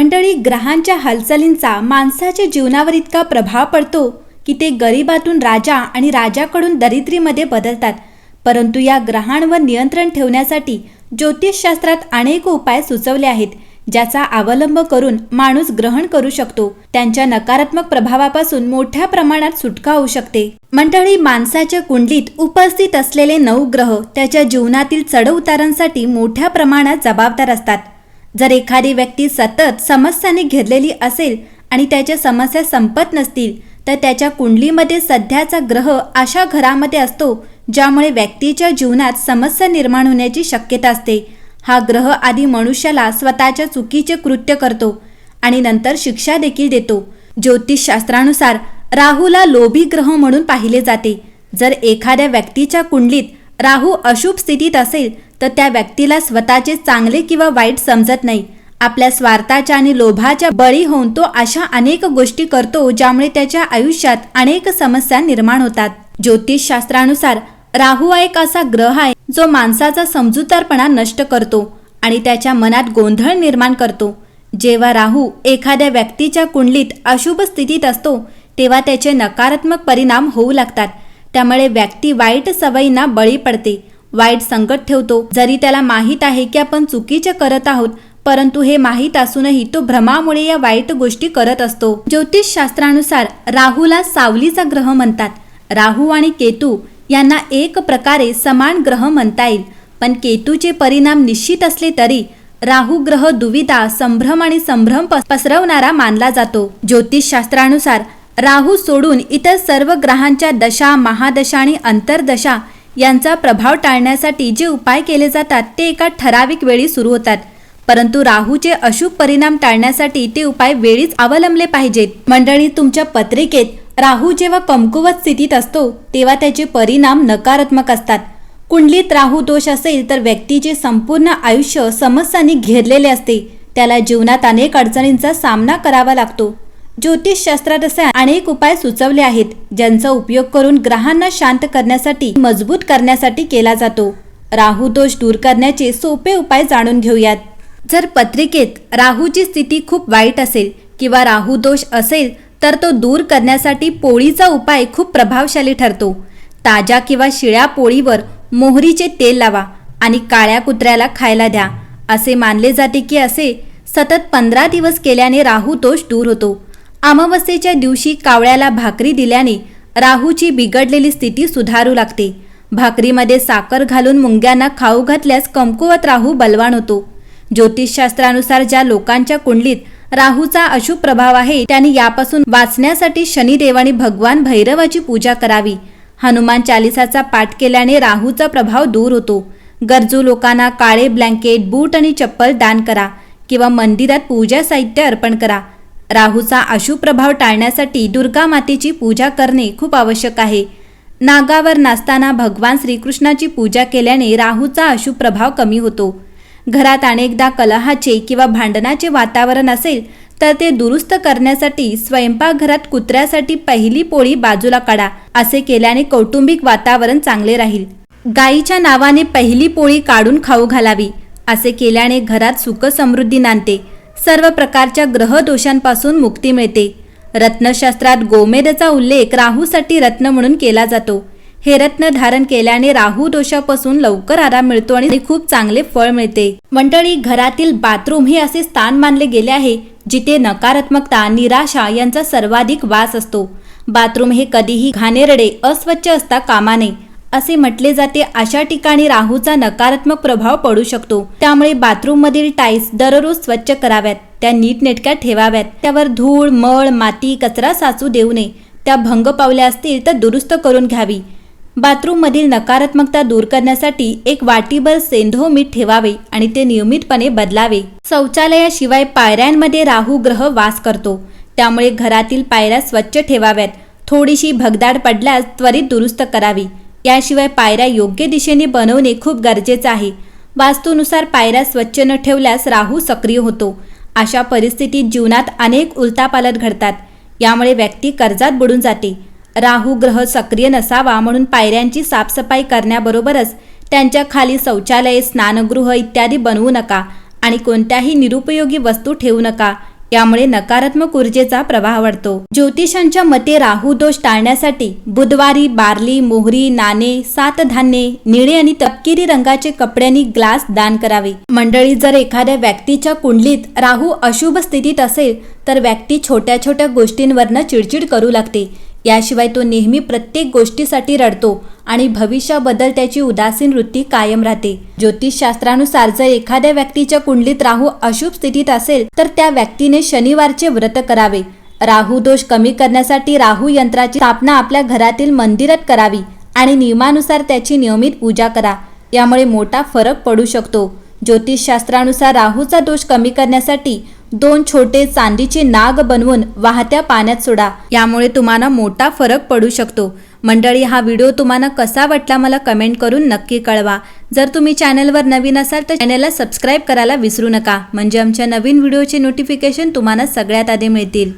मंडळी ग्रहांच्या हालचालींचा माणसाच्या जीवनावर इतका प्रभाव पडतो की ते गरिबातून राजा आणि राजाकडून दरिद्रीमध्ये बदलतात. परंतु या ग्रहांवर नियंत्रण ठेवण्यासाठी ज्योतिषशास्त्रात अनेक उपाय सुचवले आहेत ज्याचा अवलंब करून माणूस ग्रहण करू शकतो. त्यांच्या नकारात्मक प्रभावापासून मोठ्या प्रमाणात सुटका होऊ शकते. मंडळी माणसाच्या कुंडलीत उपस्थित असलेले नऊ ग्रह त्याच्या जीवनातील चढउतारांसाठी मोठ्या प्रमाणात जबाबदार असतात. जर एखादी व्यक्ती सतत समस्याने घेरलेली असेल आणि त्याच्या समस्या संपत नसतील तर त्याच्या कुंडलीमध्ये सध्याचा ग्रह अशा घरामध्ये असतो ज्यामुळे व्यक्तीच्या जीवनात समस्या निर्माण होण्याची शक्यता असते. हा ग्रह आधी मनुष्याला स्वतःच्या चुकीचे कृत्य करतो आणि नंतर शिक्षा देखील देतो. ज्योतिषशास्त्रानुसार राहूला लोभी ग्रह म्हणून पाहिले जाते. जर एखाद्या व्यक्तीच्या कुंडलीत राहू अशुभ स्थितीत असेल तर त्या व्यक्तीला स्वतःचे चांगले किंवा वाईट समजत नाही. आपल्या स्वार्थाच्या आणि लोभाच्या बळी होऊन तो अशा अनेक गोष्टी करतो ज्यामुळे त्याच्या आयुष्यात अनेक समस्या निर्माण होतात. ज्योतिषशास्त्रानुसार राहू हा एक असा ग्रह आहे जो माणसाचा समजूतारपणा नष्ट करतो आणि त्याच्या मनात गोंधळ निर्माण करतो. जेव्हा राहू एखाद्या व्यक्तीच्या कुंडलीत अशुभ स्थितीत असतो तेव्हा त्याचे नकारात्मक परिणाम होऊ लागतात. त्यामुळे व्यक्ती वाईट सवयींना बळी पडते. वाईट संकट ठेवतो. जरी त्याला माहीत आहे की आपण चुकीचे करत आहोत परंतु हे माहीत असूनही तो भ्रमामुळे या वाईट गोष्टी करत असतो. ज्योतिषशास्त्रानुसार राहूला सावलीचा ग्रह म्हणतात. राहू आणि केतू यांना एक प्रकारे समान ग्रह म्हणता येईल. पण केतूचे परिणाम निश्चित असले तरी राहू ग्रह दुविधा संभ्रम आणि संभ्रम पसरवणारा मानला जातो. ज्योतिषशास्त्रानुसार राहू सोडून इतर सर्व ग्रहांच्या दशा महादशा आणि अंतर्दशा यांचा प्रभाव टाळण्यासाठी जे उपाय केले जातात ते एका ठराविक वेळी सुरू होतात. परंतु राहूचे अशुभ परिणाम टाळण्यासाठी ते उपाय वेळीच अवलंबले पाहिजेत. मंडळी तुमच्या पत्रिकेत राहू जेव्हा कमकुवत स्थितीत असतो तेव्हा त्याचे परिणाम नकारात्मक असतात. कुंडलीत राहू दोष असेल तर व्यक्तीचे संपूर्ण आयुष्य समस्यांनी घेरलेले असते. त्याला जीवनात अनेक अडचणींचा सामना करावा लागतो. ज्योतिषशास्त्रात असे अनेक उपाय सुचवले आहेत ज्यांचा उपयोग करून ग्रहांना शांत करण्यासाठी मजबूत करण्यासाठी केला जातो. राहू दोष दूर करण्याचे सोपे उपाय जाणून घेऊयात. जर पत्रिकेत राहूची स्थिती खूप वाईट असेल किंवा राहू दोष असेल तर तो दूर करण्यासाठी पोळीचा उपाय खूप प्रभावशाली ठरतो. ताज्या किंवा शिळ्या पोळीवर मोहरीचे तेल लावा आणि काळ्या कुत्र्याला खायला द्या. असे मानले जाते की असे सतत पंधरा दिवस केल्याने राहू दोष दूर होतो. अमावस्येच्या दिवशी कावळ्याला भाकरी दिल्याने राहूची बिघडलेली स्थिती सुधारू लागते. भाकरीमध्ये साखर घालून मुंग्यांना खाऊ घातल्यास कमकुवत राहू बलवान होतो. ज्योतिषशास्त्रानुसार ज्या लोकांच्या कुंडलीत राहूचा अशुभ प्रभाव आहे त्यांनी यापासून वाचण्यासाठी शनिदेवाने भगवान भैरवाची पूजा करावी. हनुमान चालिसाचा पाठ केल्याने राहूचा प्रभाव दूर होतो. गरजू लोकांना काळे ब्लँकेट बूट आणि चप्पल दान करा किंवा मंदिरात पूजा साहित्य अर्पण करा. राहूचा अशुभ प्रभाव टाळण्यासाठी दुर्गा मातेची पूजा करणे खूप आवश्यक आहे. नागावर नाचताना भगवान श्रीकृष्णाची पूजा केल्याने राहूचा अशुभ प्रभाव कमी होतो. घरात अनेकदा कलहाचे किंवा भांडणाचे वातावरण असेल तर ते दुरुस्त करण्यासाठी स्वयंपाकघरात कुत्र्यासाठी पहिली पोळी बाजूला काढा असे केल्याने कौटुंबिक वातावरण चांगले राहील. गायीच्या नावाने पहिली पोळी काढून खाऊ घालावी असे केल्याने घरात सुख समृद्धी नांदते. सर्व प्रकारच्या ग्रहदोषांपासून मुक्ती मिळते. रत्नशास्त्रात गोमेदचा उल्लेख राहूसाठी रत्न म्हणून केला जातो. हे रत्न धारण केल्याने राहू दोषापासून लवकर आराम मिळतो आणि खूप चांगले फळ मिळते. मंडळी घरातील बाथरूम हे असे स्थान मानले गेले आहे जिथे नकारात्मकता निराशा यांचा सर्वाधिक वास असतो. बाथरूम हे कधीही घाणेरडे अस्वच्छ असता कामा नये. असे म्हटले जाते अशा ठिकाणी राहूचा नकारात्मक प्रभाव पडू शकतो. त्यामुळे बाथरूममधील टाईल्स दररोज स्वच्छ कराव्यात त्या नीटनेटक्या ठेवाव्यात. त्यावर धूळ मळ माती कचरा साचू देऊ नये. त्या भंग पावल्या असतील तर दुरुस्त करून घ्यावी. बाथरूममधील नकारात्मकता दूर करण्यासाठी एक वाटीभर सेंधो मीठ ठेवावे आणि ते नियमितपणे बदलावे. शौचालयाशिवाय पायऱ्यांमध्ये राहू ग्रह वास करतो. त्यामुळे घरातील पायऱ्या स्वच्छ ठेवाव्यात. थोडीशी भगदाड पडल्यास त्वरित दुरुस्त करावी. याशिवाय पायऱ्या योग्य दिशेने बनवणे खूप गरजेचं आहे. वास्तूनुसार पायऱ्या स्वच्छ न ठेवल्यास राहू सक्रिय होतो. अशा परिस्थितीत जीवनात अनेक उलटापालट घडतात. यामुळे व्यक्ती कर्जात बुडून जाते. राहू ग्रह सक्रिय नसावा म्हणून पायऱ्यांची साफसफाई करण्याबरोबरच त्यांच्या खाली शौचालये स्नानगृह इत्यादी बनवू नका आणि कोणत्याही निरुपयोगी वस्तू ठेवू नका. यामुळे नकारात्मक ऊर्जेचा प्रवाह वाढतो. ज्योतिषांच्या मते राहू दोष टाळण्यासाठी बुधवारी बार्ली मोहरी नाणे सात धान्ये निळे आणि तपकिरी रंगाचे कपड्यांनी ग्लास दान करावे. मंडळी जर एखाद्या व्यक्तीच्या कुंडलीत राहू अशुभ स्थितीत असेल तर व्यक्ती छोट्या छोट्या गोष्टींवरनं चिडचिड करू लागते. याशिवाय तो नेहमी प्रत्येक गोष्टीसाठी रडतो आणि भविष्याबद्दल त्याची उदासीन वृत्ती कायम राहते. ज्योतिषशास्त्रानुसार जर एखाद्या व्यक्तीच्या कुंडलीत राहू अशुभ स्थितीत असेल तर त्या व्यक्तीने शनिवारचे व्रत करावे. राहू दोष कमी करण्यासाठी राहू यंत्राची स्थापना आपल्या घरातील मंदिरात करावी आणि नियमानुसार त्याची नियमित पूजा करा. यामुळे मोठा फरक पडू शकतो. ज्योतिषशास्त्रानुसार राहूचा दोष कमी करण्यासाठी दोन छोटे चांदीचे नाग बनवून वाहत्या पाण्यात सोडा. यामुळे तुम्हाला मोठा फरक पडू शकतो. मंडळी हा व्हिडिओ तुम्हाला कसा वाटला मला कमेंट करून नक्की कळवा. जर तुम्ही चॅनलवर नवीन असाल तर चॅनलला सबस्क्राईब करायला विसरू नका. म्हणजे आमच्या नवीन व्हिडिओचे नोटिफिकेशन तुम्हाला सगळ्यात आधी मिळतील.